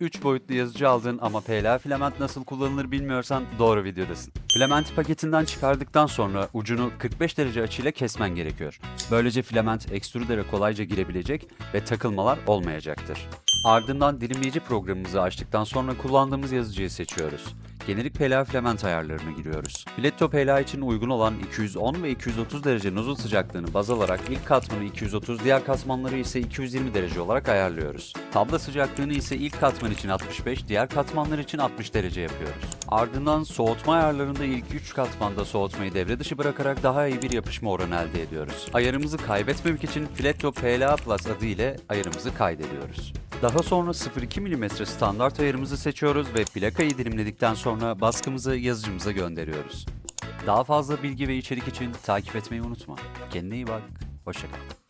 3 boyutlu yazıcı aldın ama PLA filament nasıl kullanılır bilmiyorsan doğru videodasın. Filamenti paketinden çıkardıktan sonra ucunu 45 derece açıyla kesmen gerekiyor. Böylece filament ekstrudere kolayca girebilecek ve takılmalar olmayacaktır. Ardından dilimleyici programımızı açtıktan sonra kullandığımız yazıcıyı seçiyoruz. Jenerik PLA filament ayarlarına giriyoruz. Filetto PLA için uygun olan 210 ve 230 derece nozul sıcaklığını baz alarak ilk katmanı 230, diğer katmanları ise 220 derece olarak ayarlıyoruz. Tabla sıcaklığını ise ilk katman için 65, diğer katmanlar için 60 derece yapıyoruz. Ardından soğutma ayarlarında ilk 3 katmanda soğutmayı devre dışı bırakarak daha iyi bir yapışma oranı elde ediyoruz. Ayarımızı kaybetmemek için Filetto PLA Plus adı ile ayarımızı kaydediyoruz. Daha sonra 0.2 mm standart ayarımızı seçiyoruz ve plakayı dilimledikten sonra baskımızı yazıcımıza gönderiyoruz. Daha fazla bilgi ve içerik için takip etmeyi unutma. Kendine iyi bak, hoşçakal.